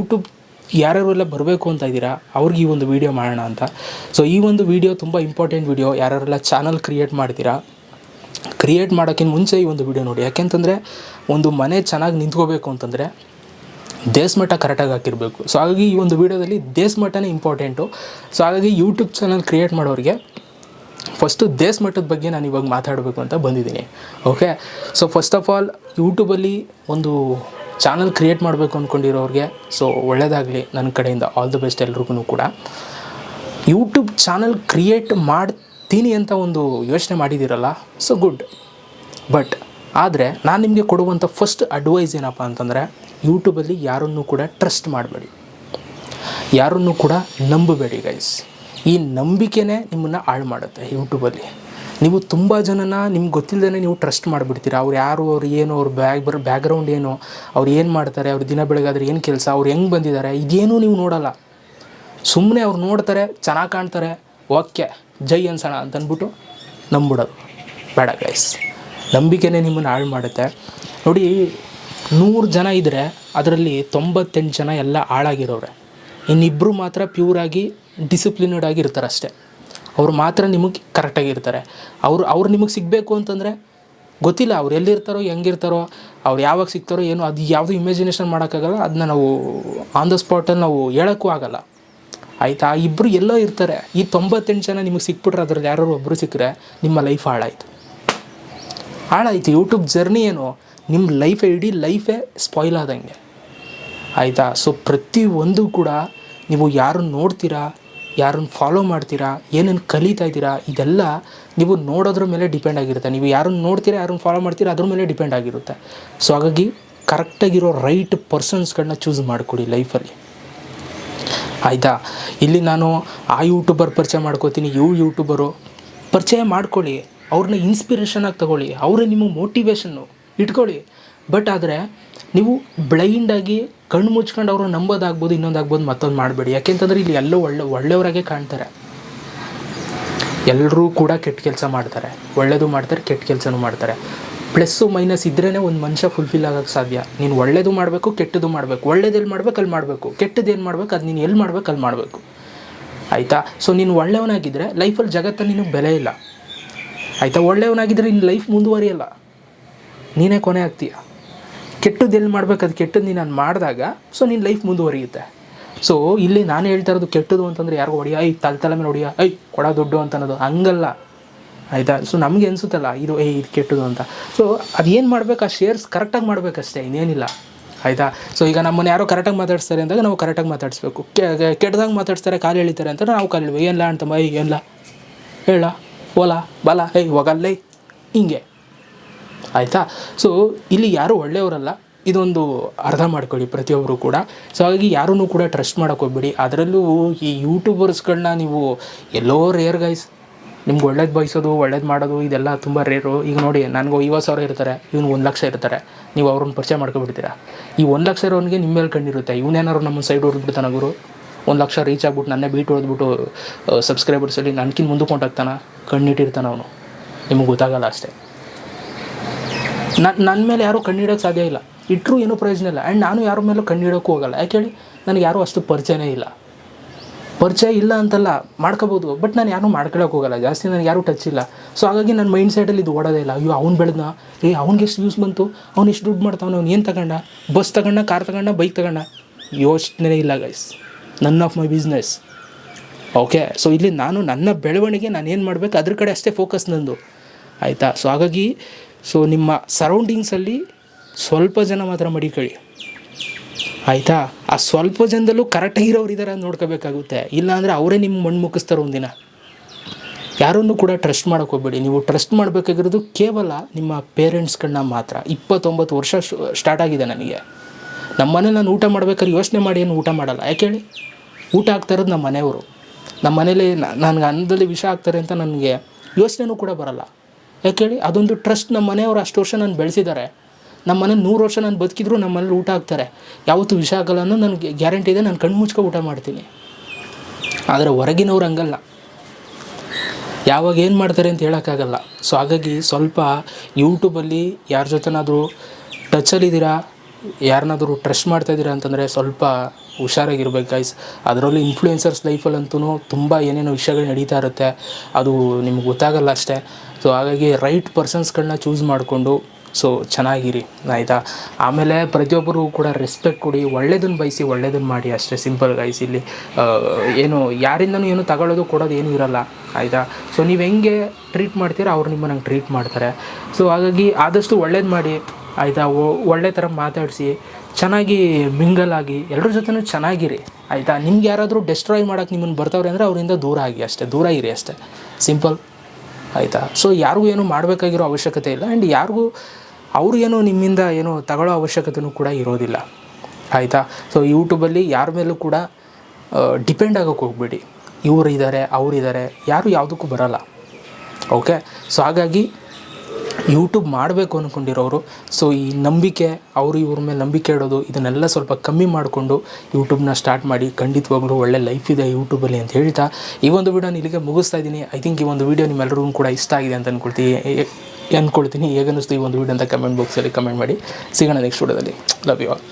YouTube ಯಾರ್ಯಾರೆಲ್ಲ ಬರಬೇಕು ಅಂತ ಇದ್ದೀರಾ, ಅವ್ರಿಗೆ ಈ ಒಂದು ವೀಡಿಯೋ ಮಾಡೋಣ ಅಂತ. ಸೊ ಈ ಒಂದು ವೀಡಿಯೋ ತುಂಬ ಇಂಪಾರ್ಟೆಂಟ್ ವೀಡಿಯೋ ಯಾರ್ಯಾರೆಲ್ಲ ಚಾನಲ್ ಕ್ರಿಯೇಟ್ ಮಾಡ್ತೀರಾ ಕ್ರಿಯೇಟ್ ಮಾಡೋಕ್ಕಿಂತ ಮುಂಚೆ ಈ ಒಂದು ವಿಡಿಯೋ ನೋಡಿ. ಯಾಕೆಂತಂದರೆ, ಒಂದು ಮನೆ ಚೆನ್ನಾಗಿ ನಿಂತ್ಕೋಬೇಕು ಅಂತಂದರೆ ದೇಶಮಟ್ಟ ಕರೆಕ್ಟಾಗಿ ಹಾಕಿರಬೇಕು. ಸೊ ಹಾಗಾಗಿ ಈ ಒಂದು ವಿಡಿಯೋದಲ್ಲಿ ದೇಶಮಟ್ಟನೇ ಇಂಪಾರ್ಟೆಂಟು ಸೊ ಹಾಗಾಗಿ ಯೂಟ್ಯೂಬ್ ಚಾನಲ್ ಕ್ರಿಯೇಟ್ ಮಾಡೋರಿಗೆ ಫಸ್ಟು ದೇಸ್ ಮಟ್ಟದ ಬಗ್ಗೆ ನಾನು ಇವಾಗ ಮಾತಾಡಬೇಕು ಅಂತ ಬಂದಿದ್ದೀನಿ. Okay so first of all ಯೂಟ್ಯೂಬಲ್ಲಿ ಒಂದು ಚಾನಲ್ ಕ್ರಿಯೇಟ್ ಮಾಡಬೇಕು ಅಂದ್ಕೊಂಡಿರೋರಿಗೆ ಸೊ ಒಳ್ಳೆಯದಾಗಲಿ ನನ್ನ ಕಡೆಯಿಂದ ಆಲ್ ದ ಬೆಸ್ಟ್ ಎಲ್ರಿಗೂ ಕೂಡ. ಯೂಟ್ಯೂಬ್ ಚಾನಲ್ ಕ್ರಿಯೇಟ್ ಮಾಡ್ತೀನಿ ಅಂತ ಒಂದು ಯೋಚನೆ ಮಾಡಿದ್ದೀರಲ್ಲ ಸೊ ಗುಡ್ ಬಟ್ ಆದರೆ ನಾನು ನಿಮಗೆ ಕೊಡುವಂಥ ಫಸ್ಟ್ ಅಡ್ವೈಸ್ ಏನಪ್ಪ ಅಂತಂದರೆ ಯೂಟ್ಯೂಬಲ್ಲಿ ಯಾರನ್ನೂ ಕೂಡ ಟ್ರಸ್ಟ್ ಮಾಡಬೇಡಿ. ಯಾರನ್ನೂ ಕೂಡ ನಂಬಬೇಡಿ ಗೈಸ್ ಈ ನಂಬಿಕೆನೇ ನಿಮ್ಮನ್ನು ಹಾಳು ಮಾಡುತ್ತೆ ಯೂಟ್ಯೂಬಲ್ಲಿ ನೀವು ತುಂಬ ಜನನ ನಿಮ್ಗೆ ಗೊತ್ತಿಲ್ಲದೇ ನೀವು ಟ್ರಸ್ಟ್ ಮಾಡಿಬಿಡ್ತೀರ? ಅವ್ರು ಯಾರು, ಅವ್ರು ಏನು, ಅವ್ರ ಬ್ಯಾಗ್ ಬರೋ ಬ್ಯಾಕ್ಗ್ರೌಂಡ್ ಏನು, ಅವ್ರು ಏನು ಮಾಡ್ತಾರೆ, ಅವ್ರು ದಿನ ಬೆಳಗಾದ್ರೆ ಏನು ಕೆಲಸ, ಅವ್ರು ಹೆಂಗೆ ಬಂದಿದ್ದಾರೆ, ಇದೇನೂ ನೀವು ನೋಡಲ್ಲ. ಸುಮ್ಮನೆ ಅವ್ರು ನೋಡ್ತಾರೆ, ಚೆನ್ನಾಗಿ ಕಾಣ್ತಾರೆ, ಓಕೆ, ಜೈ ಅನ್ಸೋಣ ಅಂತ ನಂಬಿಡೋದು. ಬೇಡ ಗೈಸ್ ನಂಬಿಕೆನೇ ನಿಮ್ಮನ್ನು ಹಾಳು ಮಾಡುತ್ತೆ. ನೋಡಿ, ನೂರು ಜನ ಇದ್ದರೆ ಅದರಲ್ಲಿ ತೊಂಬತ್ತೆಂಟು ಜನ ಎಲ್ಲ ಹಾಳಾಗಿರೋರೆ. ಇನ್ನಿಬ್ಬರು ಮಾತ್ರ ಪ್ಯೂರಾಗಿ ಡಿಸಿಪ್ಲಿನಡ್ ಆಗಿರ್ತಾರೆ ಅಷ್ಟೇ ಅವ್ರು ಮಾತ್ರ ನಿಮಗೆ ಕರೆಕ್ಟಾಗಿರ್ತಾರೆ ಅವರು, ಅವ್ರು ನಿಮಗೆ ಸಿಗಬೇಕು ಅಂತಂದರೆ ಗೊತ್ತಿಲ್ಲ ಅವ್ರು ಎಲ್ಲಿರ್ತಾರೋ, ಹೆಂಗಿರ್ತಾರೋ, ಅವ್ರು ಯಾವಾಗ ಸಿಗ್ತಾರೋ ಏನೋ, ಅದು ಯಾವುದು ಇಮ್ಯಾಜಿನೇಷನ್ ಮಾಡೋಕ್ಕಾಗಲ್ಲ, ಅದನ್ನ ನಾವು ಆನ್ ದ ಸ್ಪಾಟಲ್ಲಿ ನಾವು ಹೇಳೋಕ್ಕೂ ಆಗಲ್ಲ. ಆಯಿತಾ? ಆ ಇಬ್ಬರು ಎಲ್ಲೋ ಇರ್ತಾರೆ. ಈ ತೊಂಬತ್ತೆಂಟು ಜನ ನಿಮಗೆ ಸಿಕ್ಬಿಟ್ರೆ ಅದ್ರಲ್ಲಿ ಯಾರು ಒಬ್ಬರು ಸಿಕ್ಕರೆ ನಿಮ್ಮ ಲೈಫ್ ಹಾಳಾಯಿತು. ಹಾಳಾಯಿತು. ಯೂಟ್ಯೂಬ್ ಜರ್ನಿ ಏನು? ನಿಮ್ಮ ಲೈಫೇ ಇಡೀ ಲೈಫೇ ಸ್ಪಾಯ್ಲ್ ಆದಂಗೆ. ಆಯಿತಾ? ಸೊ ಪ್ರತಿಯೊಂದು ಕೂಡ ನೀವು ಯಾರು ನೋಡ್ತೀರಾ ಯಾರನ್ನು ಫಾಲೋ ಮಾಡ್ತೀರಾ ಏನನ್ನು ಕಲಿತಾ ಇದ್ದೀರಾ, ಇದೆಲ್ಲ ನೀವು ನೋಡೋದ್ರ ಮೇಲೆ ಡಿಪೆಂಡ್ ಆಗಿರುತ್ತೆ. ನೀವು ಯಾರನ್ನು ನೋಡ್ತೀರಾ, ಯಾರನ್ನು ಫಾಲೋ ಮಾಡ್ತೀರಾ, ಅದ್ರ ಮೇಲೆ ಡಿಪೆಂಡ್ ಆಗಿರುತ್ತೆ. ಸೊ ಹಾಗಾಗಿ ಕರೆಕ್ಟಾಗಿರೋ ರೈಟ್ ಪರ್ಸನ್ಸ್ಗಳನ್ನ ಚೂಸ್ ಮಾಡಿಕೊಡಿ ಲೈಫಲ್ಲಿ ಆಯಿತಾ? ಇಲ್ಲಿ ನಾನು ಆ ಯೂಟ್ಯೂಬರ್ ಪರಿಚಯ ಮಾಡ್ಕೋತೀನಿ ಇವು ಯೂಟ್ಯೂಬರು ಪರಿಚಯ ಮಾಡ್ಕೊಳ್ಳಿ, ಅವ್ರನ್ನ ಇನ್ಸ್ಪಿರೇಷನ್ ಆಗಿ ತಗೊಳ್ಳಿ, ಅವರೇ ನಿಮಗೆ ಮೋಟಿವೇಶನ್ನು ಇಟ್ಕೊಳ್ಳಿ. ಬಟ್ ಆದರೆ, ನೀವು ಬ್ಲೈಂಡಾಗಿ ಕಣ್ಣು ಮುಚ್ಕೊಂಡು ಅವರು ನಂಬೋದಾಗ್ಬೋದು, ಇನ್ನೊಂದಾಗ್ಬೋದು ಮತ್ತೊಂದು ಮಾಡಬೇಡಿ. ಯಾಕೆಂತಂದ್ರೆ ಇಲ್ಲಿ ಎಲ್ಲೋ ಒಳ್ಳೆ ಒಳ್ಳೆಯವರಾಗೆ ಕಾಣ್ತಾರೆ. ಎಲ್ಲರೂ ಕೂಡ ಕೆಟ್ಟ ಕೆಲಸ ಮಾಡ್ತಾರೆ. ಒಳ್ಳೇದು ಮಾಡ್ತಾರೆ, ಕೆಟ್ಟ ಕೆಲಸನೂ ಮಾಡ್ತಾರೆ. ಪ್ಲಸ್ಸು ಮೈನಸ್ ಇದ್ರೇ ಒಂದು ಮನುಷ್ಯ ಫುಲ್ಫಿಲ್ ಆಗೋಕ್ಕೆ ಸಾಧ್ಯ. ನೀನು ಒಳ್ಳೇದು ಮಾಡಬೇಕು, ಕೆಟ್ಟದ್ದು ಮಾಡಬೇಕು. ಒಳ್ಳೇದು ಎಲ್ಲಿ ಮಾಡ್ಬೇಕು ಅಲ್ಲಿ ಮಾಡಬೇಕು. ಕೆಟ್ಟದ್ದು ಏನು ಮಾಡ್ಬೇಕು, ಅದು ನೀನು ಎಲ್ಲಿ ಮಾಡ್ಬೇಕು ಅಲ್ಲಿ ಮಾಡಬೇಕು. ಆಯಿತಾ? ಸೊ ನೀನು ಒಳ್ಳೆಯವನಾಗಿದ್ದರೆ ಲೈಫಲ್ಲಿ ಜಗತ್ತಲ್ಲಿ ನಿನಗೆ ಬೆಲೆ ಇಲ್ಲ. ಆಯಿತಾ? ಒಳ್ಳೆಯವನಾಗಿದ್ದರೆ ನಿನ್ನ ಲೈಫ್ ಮುಂದುವರಿಯಲ್ಲ. ನೀನೇ ಕೊನೆ ಆಗ್ತೀಯ. ಕೆಟ್ಟದ್ದು ಎಲ್ಲಿ ಮಾಡ್ಬೇಕು, ಅದು ಕೆಟ್ಟದ್ದು ನೀನು ನಾನು ಮಾಡಿದಾಗ ಸೊ ನಿನ್ನ ಲೈಫ್ ಮುಂದುವರಿಯುತ್ತೆ. ಸೊ ಇಲ್ಲಿ ನಾನು ಹೇಳ್ತಾ ಇರೋದು ಕೆಟ್ಟದ್ದು ಅಂತಂದರೆ ಯಾರಿಗೂ ಹೊಡಿಯ ಐ ತಲೆ ತಲೆ ಮೇಲೆ ಹೊಡಿಯ ಐ ಕೊಡ ದುಡ್ಡು ಅಂತ ಅನ್ನೋದು ಹಂಗಲ್ಲ. ಆಯಿತಾ? ಸೊ ನಮಗೆ ಅನಿಸುತ್ತಲ್ಲ, ಇದು ಏ ಇದು ಕೆಟ್ಟದು ಅಂತ. ಸೊ ಅದೇನು ಮಾಡ್ಬೇಕು, ಆ ಶೇರ್ಸ್ ಕರೆಕ್ಟಾಗಿ ಮಾಡಬೇಕಷ್ಟೇ, ಇನ್ನೇನಿಲ್ಲ. ಆಯಿತಾ? ಸೊ ಈಗ ನಮ್ಮನ್ನು ಯಾರೋ ಕರೆಕ್ಟಾಗಿ ಮಾತಾಡ್ಸ್ತಾರೆ ಅಂದಾಗ ನಾವು ಕರೆಕ್ಟಾಗಿ ಮಾತಾಡಿಸ್ಬೇಕು. ಕೆಟ್ಟದಾಗ ಮಾತಾಡ್ಸ್ತಾರೆ, ಕಾಲು ಎಳಿತಾರೆ ಅಂತ ನಾವು ಕಾಲು ಏನಿಲ್ಲ ಅಂತಮ್ಮ, ಏಯ್ ಏನಿಲ್ಲ ಹೇಳ ಓಲಾ ಬಲ, ಏಯ್, ಹೋಗಲ್ಲೇ, ಹಿಂಗೆ. ಆಯಿತಾ? ಸೊ ಇಲ್ಲಿ ಯಾರೂ ಒಳ್ಳೆಯವರಲ್ಲ, ಇದೊಂದು ಅರ್ಥ ಮಾಡ್ಕೊಳ್ಳಿ ಪ್ರತಿಯೊಬ್ಬರು ಕೂಡ. ಸೊ ಹಾಗಾಗಿ ಯಾರನ್ನೂ ಕೂಡ ಟ್ರಸ್ಟ್ ಮಾಡೋಕೆ ಹೋಗ್ಬೇಡಿ. ಅದರಲ್ಲೂ ಈ ಯೂಟ್ಯೂಬರ್ಸ್ಗಳನ್ನ ನೀವು ಎಲ್ಲೋ ರೇರ್ ಗೈಸ್ ನಿಮ್ಗೆ ಒಳ್ಳೇದು ಬಯಸೋದು, ಒಳ್ಳೇದು ಮಾಡೋದು, ಇದೆಲ್ಲ ತುಂಬ ರೇರು ಈಗ ನೋಡಿ, ನನಗೂ ಐವತ್ತು ಸಾವಿರ ಇರ್ತಾರೆ, ಇವನು ಒಂದು ಲಕ್ಷ ಇರ್ತಾರೆ. ನೀವು ಅವ್ರನ್ನ ಪರಿಚಯ ಮಾಡ್ಕೊಬಿಡ್ತೀರಾ? ಈ ಒಂದು ಲಕ್ಷ ಇರೋನಿಗೆ ನಿಮ್ಮ ಮೇಲೆ ಕಣ್ಣಿರುತ್ತೆ. ಇವನೇನಾದ್ರು ನಮ್ಮ ಸೈಡ್ ಹೊಡೆದ್ಬಿಡ್ತಾನೆ ಗುರು? ಒಂದು ಲಕ್ಷ ರೀಚ್ ಆಗ್ಬಿಟ್ಟು ನನ್ನೇ ಬೀಟ್ ಹೊಡೆದ್ಬಿಟ್ಟು ಸಬ್ಸ್ಕ್ರೈಬರ್ಸಲ್ಲಿ ನನ್ಕಿಂತ ಮುಂದಕ್ಕೆ ಹೊಂಟಾಗ್ತಾನೆ ಕಣ್ಣಿಟ್ಟಿರ್ತಾನೆ ಅವನು. ನಿಮಗೆ ಗೊತ್ತಾಗಲ್ಲ ಅಷ್ಟೇ. ನನ್ನ ನನ್ನ ಮೇಲೆ ಯಾರೂ ಕಣ್ಣಿಡೋಕ್ಕೆ ಸಾಧ್ಯ ಇಲ್ಲ. ಇಟ್ಟರೂ ಏನೂ ಪ್ರಯೋಜನ ಇಲ್ಲ. ಆ್ಯಂಡ್ ನಾನು ಯಾರ ಮೇಲೂ ಕಣ್ಣಿಡೋಕ್ಕೂ ಹೋಗಲ್ಲ. ಯಾಕೆ ಹೇಳಿ? ನನಗೆ ಯಾರೂ ಅಷ್ಟು ಪರಿಚಯನೇ ಇಲ್ಲ. ಪರಿಚಯ ಇಲ್ಲ ಅಂತಲ್ಲ ಮಾಡ್ಕೋಬೋದು. ಬಟ್ ನಾನು ಯಾರೂ ಮಾಡ್ಕೊಳಕ್ಕೆ ಹೋಗಲ್ಲ. ಜಾಸ್ತಿ ನನಗೆ ಯಾರೂ ಟಚ್ ಇಲ್ಲ. ಸೊ ಹಾಗಾಗಿ ನನ್ನ ಮೈಂಡ್ ಸೈಡಲ್ಲಿ ಇದು ಓಡೋದೇ ಇಲ್ಲ. ಅಯ್ಯೋ, ಅವ್ನು ಬೆಳೆದ್ನ? ಏ, ಅವ್ನಿಗೆ ಎಷ್ಟು ಯೂಸ್ ಬಂತು? ಅವ್ನು ಎಷ್ಟು ದುಡ್ಡು ಮಾಡ್ತಾವನು? ಅವ್ನು ಏನು ತಗೊಂಡ? ಬಸ್ ತಗೊಂಡ, ಕಾರ್ ತಗೊಂಡ, ಬೈಕ್ ತಗೊಂಡ? ಯೋಚನೆ ಇಲ್ಲ guys none of my business okay so ಇಲ್ಲಿ ನಾನು ನನ್ನ ಬೆಳವಣಿಗೆ ನಾನು ಏನು ಮಾಡಬೇಕು? ಅದ್ರ ಕಡೆ ಅಷ್ಟೇ ಫೋಕಸ್ ನಂದು. ಆಯಿತಾ? ಸೊ ಹಾಗಾಗಿ ಸೊ ನಿಮ್ಮ ಸರೌಂಡಿಂಗ್ಸಲ್ಲಿ ಸ್ವಲ್ಪ ಜನ ಮಾತ್ರ ಮಡಿಕೊಳ್ಳಿ ಆಯಿತಾ? ಆ ಸ್ವಲ್ಪ ಜನದಲ್ಲೂ ಕರೆಕ್ಟಾಗಿರೋರು ಇದ್ದಾರೆ ನೋಡ್ಕೋಬೇಕಾಗುತ್ತೆ. ಇಲ್ಲಾಂದರೆ ಅವರೇ ನಿಮ್ಮ ಮಣ್ಣು ಮುಗಿಸ್ತಾರೆ ಒಂದಿನ. ಯಾರನ್ನು ಕೂಡ ಟ್ರಸ್ಟ್ ಮಾಡೋಕೆ ಹೋಗ್ಬೇಡಿ. ನೀವು ಟ್ರಸ್ಟ್ ಮಾಡಬೇಕಾಗಿರೋದು ಕೇವಲ ನಿಮ್ಮ ಪೇರೆಂಟ್ಸ್ಗಳನ್ನ ಮಾತ್ರ. ಇಪ್ಪತ್ತೊಂಬತ್ತು ವರ್ಷ ಸ್ಟಾರ್ಟ್ ಆಗಿದೆ ನನಗೆ. ನಮ್ಮ ಮನೇಲಿ ನಾನು ಊಟ ಮಾಡ್ಬೇಕಾದ್ರೆ ಯೋಚನೆ ಮಾಡಿ ಏನು ಊಟ ಮಾಡಲ್ಲ. ಯಾಕೆ ಹೇಳಿ? ಊಟ ಆಗ್ತಾ ಇರೋದು ನಮ್ಮ ಮನೆಯವರು ನಮ್ಮ ಮನೇಲಿ ನನಗೆ ಅನ್ನದಲ್ಲಿ ವಿಷ ಆಗ್ತಾರೆ ಅಂತ ನನಗೆ ಯೋಚನೆನೂ ಕೂಡ ಬರಲ್ಲ. ಯಾಕೆ ಅದೊಂದು ಟ್ರಸ್ಟ್ ನಮ್ಮ ಮನೆಯವರು ಅಷ್ಟು ವರ್ಷ ನಾನು ಬೆಳೆಸಿದ್ದಾರೆ ನಮ್ಮ ಮನೆ ನೂರು ವರ್ಷ ನಾನು ಬದುಕಿದ್ರು ನಮ್ಮ ಮನೇಲಿ ಊಟ ಆಗ್ತಾರೆ ಯಾವತ್ತೂ ವಿಷ ಆಗಲ್ಲ ಅನ್ನೋ ನನಗೆ ಗ್ಯಾರಂಟಿ ಇದೆ ನಾನು ಕಣ್ಣು ಮುಚ್ಕೊ ಊಟ ಮಾಡ್ತೀನಿ. ಆದರೆ ಹೊರಗಿನವ್ರು ಹಂಗಲ್ಲ. ಯಾವಾಗ ಏನು ಮಾಡ್ತಾರೆ ಅಂತ ಹೇಳೋಕ್ಕಾಗಲ್ಲ. ಸೊ ಹಾಗಾಗಿ ಸ್ವಲ್ಪ ಯೂಟ್ಯೂಬಲ್ಲಿ ಯಾರ ಜೊತೆನಾದರೂ ಟಚಲ್ಲಿದ್ದೀರಾ ಯಾರನ್ನಾದರೂ ಟ್ರಸ್ಟ್ ಮಾಡ್ತಾಯಿದ್ದೀರಾ ಅಂತಂದರೆ ಸ್ವಲ್ಪ ಹುಷಾರಾಗಿರ್ಬೇಕು ಗೈಸ್ ಅದರಲ್ಲೂ ಇನ್ಫ್ಲೂಯೆನ್ಸರ್ಸ್ ಲೈಫಲ್ಲಂತೂ ತುಂಬ ಏನೇನೋ ವಿಷಯಗಳು ನಡೀತಾ ಇರುತ್ತೆ. ಅದು ನಿಮ್ಗೆ ಗೊತ್ತಾಗಲ್ಲ ಅಷ್ಟೇ. ಸೊ ಹಾಗಾಗಿ ರೈಟ್ ಪರ್ಸನ್ಸ್ಗಳನ್ನ ಚೂಸ್ ಮಾಡಿಕೊಂಡು ಸೊ ಚೆನ್ನಾಗಿರಿ, ಆಯಿತಾ? ಆಮೇಲೆ ಪ್ರತಿಯೊಬ್ಬರು ಕೂಡ ರೆಸ್ಪೆಕ್ಟ್ ಕೊಡಿ. ಒಳ್ಳೇದನ್ನು ಬಯಸಿ ಒಳ್ಳೇದನ್ನು ಮಾಡಿ. ಅಷ್ಟೇ ಸಿಂಪಲ್ ಗೈಸ್ ಇಲ್ಲಿ ಏನು, ಯಾರಿಂದನೂ ಏನು ತಗೊಳ್ಳೋದು, ಕೊಡೋದು ಏನೂ ಇರಲ್ಲ, ಆಯಿತಾ? ಸೊ ನೀವು ಹೆಂಗೆ ಟ್ರೀಟ್ ಮಾಡ್ತೀರ, ಅವ್ರು ನಿಮ್ಮನ್ನು ನಂಗೆ ಟ್ರೀಟ್ ಮಾಡ್ತಾರೆ. ಸೊ ಹಾಗಾಗಿ ಆದಷ್ಟು ಒಳ್ಳೇದು ಮಾಡಿ. ಆಯಿತಾ? ಒಳ್ಳೆ ಥರ ಮಾತಾಡಿಸಿ, ಚೆನ್ನಾಗಿ ಮಿಂಗಲ್ ಆಗಿ ಎಲ್ಲರ ಜೊತೆನೂ ಚೆನ್ನಾಗಿರಿ, ಆಯಿತಾ? ನಿಮ್ಗೆ ಯಾರಾದರೂ ಡೆಸ್ಟ್ರಾಯ್ ಮಾಡೋಕ್ಕೆ ನಿಮ್ಮನ್ನು ಬರ್ತಾವ್ರೆ ಅಂದರೆ ಅವರಿಂದ ದೂರ ಆಗಿ ಅಷ್ಟೇ, ದೂರ ಇರಿ ಅಷ್ಟೇ. ಸಿಂಪಲ್ ಆಯಿತಾ? ಸೊ ಯಾರಿಗೂ ಏನು ಮಾಡಬೇಕಾಗಿರೋ ಅವಶ್ಯಕತೆ ಇಲ್ಲ ಆ್ಯಂಡ್ ಯಾರಿಗೂ ಏನು ನಿಮ್ಮಿಂದ ಏನು ತಗೊಳ್ಳೋ ಅವಶ್ಯಕತೆಯೂ ಕೂಡ ಇರೋದಿಲ್ಲ, ಆಯಿತಾ? ಸೊ ಯೂಟ್ಯೂಬಲ್ಲಿ ಯಾರ ಮೇಲೂ ಕೂಡ ಡಿಪೆಂಡ್ ಆಗೋಕ್ಕೆ ಹೋಗ್ಬೇಡಿ. ಇವರು ಇದ್ದಾರೆ ಅವರಿದ್ದಾರೆ ಯಾರು ಯಾವುದಕ್ಕೂ ಬರಲ್ಲ. ಓಕೆ ಸೊ ಹಾಗಾಗಿ ಯೂಟ್ಯೂಬ್ ಮಾಡಬೇಕು ಅಂದ್ಕೊಂಡಿರೋರು ಸೊ ಈ ನಂಬಿಕೆ, ಅವರು ಇವ್ರ ಮೇಲೆ ನಂಬಿಕೆ ಇಡೋದು, ಇದನ್ನೆಲ್ಲ ಸ್ವಲ್ಪ ಕಮ್ಮಿ ಮಾಡಿಕೊಂಡು ಯೂಟ್ಯೂಬ್ನ ಸ್ಟಾರ್ಟ್ ಮಾಡಿ, ಖಂಡಿತವಾಗ್ಲೂ ಒಳ್ಳೆ ಲೈಫ್ ಇದೆ ಯೂಟ್ಯೂಬಲ್ಲಿ ಅಂತ ಹೇಳ್ತಾ, ಈ ಒಂದು ವಿಡಿಯೋನ ಇಲ್ಲಿಗೆ ಮುಗಿಸ್ತಾ ಇದ್ದೀನಿ. ಐ ಥಿಂಕ್ ಈ ಒಂದು ವಿಡಿಯೋ ನಿಮ್ಮೆಲ್ಲರಿಗೂ ಕೂಡ ಇಷ್ಟ ಆಗಿದೆ ಅಂತ ಅಂದ್ಕೊಳ್ತೀನಿ ಅಂದ್ಕೊಳ್ತೀನಿ ಹೇಗನ್ನಿಸ್ತು ಈ ಒಂದು ವಿಡಿಯೋ ಅಂತ ಕಮೆಂಟ್ ಬಾಕ್ಸಲ್ಲಿ ಕಮೆಂಟ್ ಮಾಡಿ. ಸಿಗೋಣ ನೆಕ್ಸ್ಟ್ ವಿಡಿಯೋದಲ್ಲಿ ಲವ್ ಯು ಆಲ್